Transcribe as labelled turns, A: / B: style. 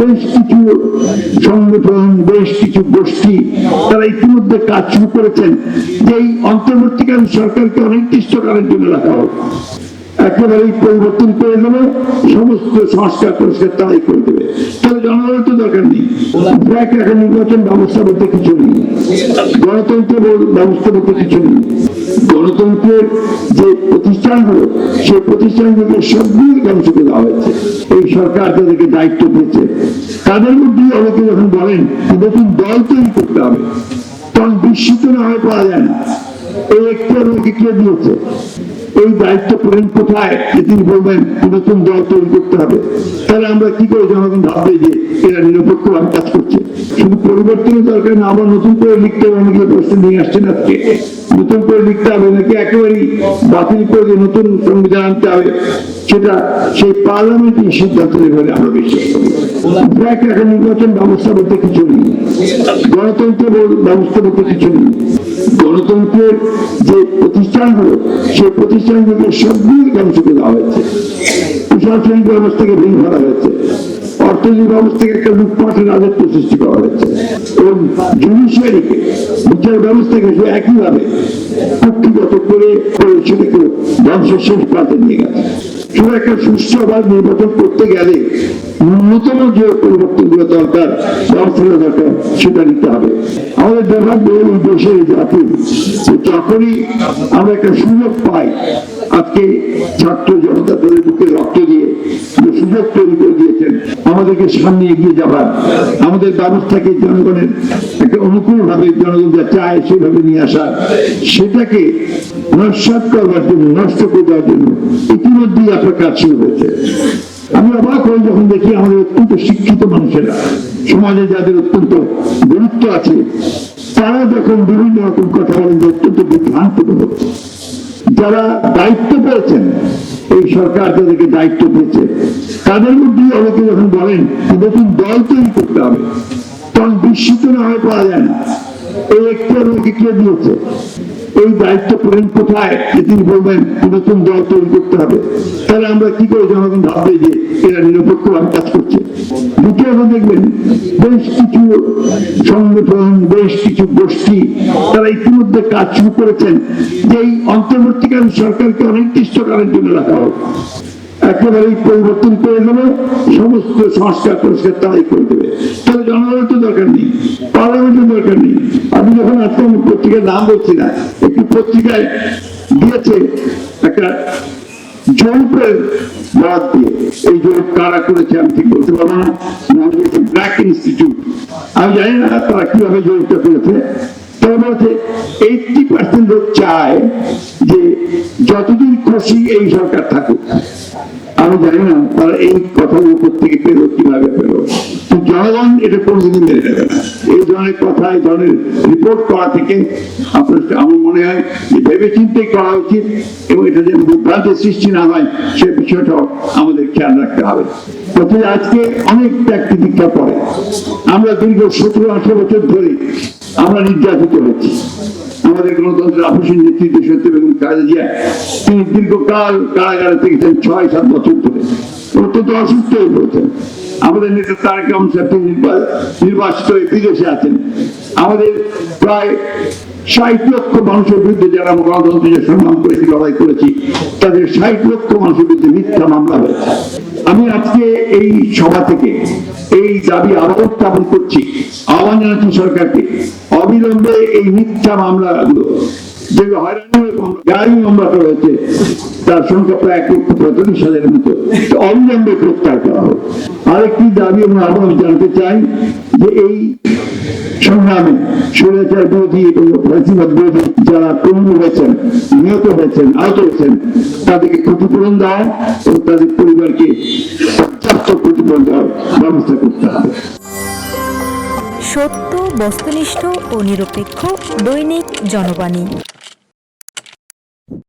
A: বেশ কিছু সংগঠন, বেশ কিছু গোষ্ঠী, তারা ইতিমধ্যে কাজ শুরু করেছেন। যে এই অন্তর্বর্তীকালীন সরকারকে অনির্দিষ্টকালের জন্য রাখা হোক। একেবারেই পরিবর্তন করে দেবে সমস্ত সংস্কার পরিষ্কার তারাই করে দেবে। তাহলে জনগণের তো দরকার নেই। দেখ এখন নির্বাচন ব্যবস্থা বলতে কিছু নেই। গণতন্ত্র ব্যবস্থা বলতে কিছু নেই। গণতন্ত্রের যে প্রতিষ্ঠানগুলো সেই প্রতিষ্ঠানগুলোকে সবগুলো ধ্বংস করে দেওয়া হয়েছে। এই সরকার তাদেরকে দায়িত্ব দিয়েছে। তাদের মধ্যে অনেকে যখন বলেন নতুন দল তৈরি করতে হবে, তখন বিস্মিত না হয়ে পাওয়া যায় না। এই একটু আমাকে কে দিয়েছে? এই দায়িত্ব করেন কোথায়? যে তিনি বলবেন নতুন দল তৈরি করতে হবে। তাহলে আমরা কি করে জনগণ ভাববে যে এরা নিরপেক্ষভাবে কাজ করছে? শুধু পরিবর্তনের দরকার না, আবার নতুন করে লিখতে হবে অনেকে প্রশ্ন নিয়ে আসছেন আজকে। নতুন করে লিখতে হবে, নাকি একেবারেই বাতিল করে দিয়ে নতুন সংবিধান আনতে হবে? সেটা সেই পার্লামেন্টের সিদ্ধান্ত নেবে আমরা বিশ্বাস করি। এখন নির্বাচন ব্যবস্থা বলতে কিছু নেই। গণতন্ত্র ব্যবস্থা বলতে কিছু নেই। গণতন্ত্রের যে প্রতিষ্ঠানগুলো সেই প্রতিষ্ঠানগুলোকে সবগুলো ধ্বংস করে দেওয়া হয়েছে। প্রশাসনিক ব্যবস্থাকে ভেঙে ফেলা হয়েছে। অর্থনৈতিক ব্যবস্থাকে একটা লুটপাটের রাজত্ব সৃষ্টি করা হয়েছে। এবং জুডিশিয়ারিকে বিচার ব্যবস্থাকে সে একইভাবে কুক্ষিগত করে সেটাকে ধ্বংসের শেষ প্রান্তে নিয়ে গেছে। শুধু একটা সুষ্ঠু আবার নির্বাচন করতে গেলে ন্যূনতম যে পরিবর্তনগুলো দরকার ব্যবস্থাগুলো দরকার, সেটা নিতে হবে। আমাদের দুর্ভাগ্য এই দেশের জাতি যখনই আমরা একটা সুযোগ পাই, আজকে ছাত্র জনতা দলের বুকে রক্ত দিয়ে যে সুযোগ তৈরি করে দিয়েছেন, আমাদেরকে সামনে এগিয়ে যাবার, আমাদের ব্যবস্থাকে জনগণের একটা অনুকূল ভাবে জনগণ যা চায় সেভাবে নিয়ে আসা সেটাকে নস্বাত করবার জন্য, নষ্ট করে দেওয়ার জন্য ইতিমধ্যেই আপনার কাজ শুরু হয়েছে। আমি অবাক হই যখন দেখি আমাদের অত্যন্ত শিক্ষিত মানুষেরা, সমাজে যাদের অত্যন্ত গুরুত্ব আছে তারা যখন বিভিন্ন রকম কথা বলেন যে অত্যন্ত বিভ্রান্তমূলক যারা দায়িত্ব পেয়েছেন, এই সরকার তাদেরকে দায়িত্ব দিয়েছে তাদের মধ্যে অনেকে যখন বলেন নতুন দল তৈরি করতে হবে, তখন বিস্মিত না হয়ে পাওয়া যায় না। এই একটু আমাকে কে দিয়েছে? এই দায়িত্ব করেন কোথায়? যে তিনি বলবেন নতুন দল তৈরি করতে হবে। তাহলে আমরা কি করে জনগণ ভাববে যে এরা নিরপেক্ষভাবে কাজ করছে? দেখবেন বেশ কিছু সংগঠন, বেশ কিছু গোষ্ঠী, তারা ইতিমধ্যে কাজ শুরু করেছেন। যে এই অন্তর্বর্তীকালীন সরকারকে অনির্দিষ্টকালের জন্য রাখা হোক। একেবারেই পরিবর্তন করে দেবে সমস্ত সংস্কার পরিষ্কার তারাই করে দেবে। তাহলে জনগণের তো দরকার নেই, পার্লামেন্টের দরকার নেই। আমি যখন আজকে আমি পত্রিকার নাম বলছি না, একটি পত্রিকায় দিয়েছে একটা দিয়ে। এই জরিপ কারা করেছে, আমি বলতে পারব না। ব্ল্যাক তারা কীভাবে জরিপটা করেছে তারা লোক চায় যে যতদিন খুশি এই সরকার থাকুক। আমি জানি না তারা এই উপর থেকে পেল কীভাবে পেল জনগণ, এটা কোনোদিনই মেনে নেবে না। এই ধরনের কথা, এই ধরনের রিপোর্ট করা থেকে আপনার আমার মনে হয় যে ভেবে চিন্তেই করা উচিত এবং এটা যেন বিভ্রান্তের সৃষ্টি না হয়, সে বিষয়টাও আমাদের খেয়াল রাখতে হবে। প্রথমে আজকে অনেক ত্যাগ প্রতীক্ষা পরে আমরা দীর্ঘ সতেরো আঠারো বছর ধরে আমরা নির্যাতিত হচ্ছি। আমাদের গণতন্ত্রের আপসীর নেতৃত্ব সত্যি বেগম কাজে যায় তিনি দীর্ঘকাল কারাগারে থেকেছেন, ছয়, সাত বছর ধরে। অত্যন্ত অসুস্থ হয়ে পড়েছেন। আমাদের নেতা তারেক রহমান সাহেব নির্বাচিত বিদেশে আছেন। আমাদের প্রায় ষাট লক্ষ মানুষের বিরুদ্ধে যারা আমরা গণতন্ত্র যে সম্মান করেছি, লড়াই করেছি, তাদের ষাট লক্ষ মানুষের বিরুদ্ধে মিথ্যা মামলা হয়েছে। আমি আজকে এই সভা থেকে এই দাবি আবার উত্থাপন করছি আহ্বান জানাচ্ছি সরকারকে। অবিলম্বে এই মিথ্যা মামলাগুলো যেগুলো হয়রানি গাড়ি মামলা করা হয়েছে, তার সংখ্যা প্রায় এক লক্ষ পঁয়তাল্লিশ হাজারের মতো। অবিলম্বে করা হোক। আরেকটি দাবি এবং আহ্বান জানাতে চাই যে এই সুরেচার বিরোধী এবং বিরোধী যারা কর্মী হয়েছেন, নিহত হয়েছেন, আহত হয়েছেন, তাদেরকে ক্ষতিপূরণ দেওয়া এবং তাদের পরিবারকে পর্যাপ্ত ক্ষতিপূরণ দেওয়ার ব্যবস্থা করতে হবে।
B: সত্য, বস্তুনিষ্ঠ ও নিরপেক্ষ দৈনিক জনবাণী।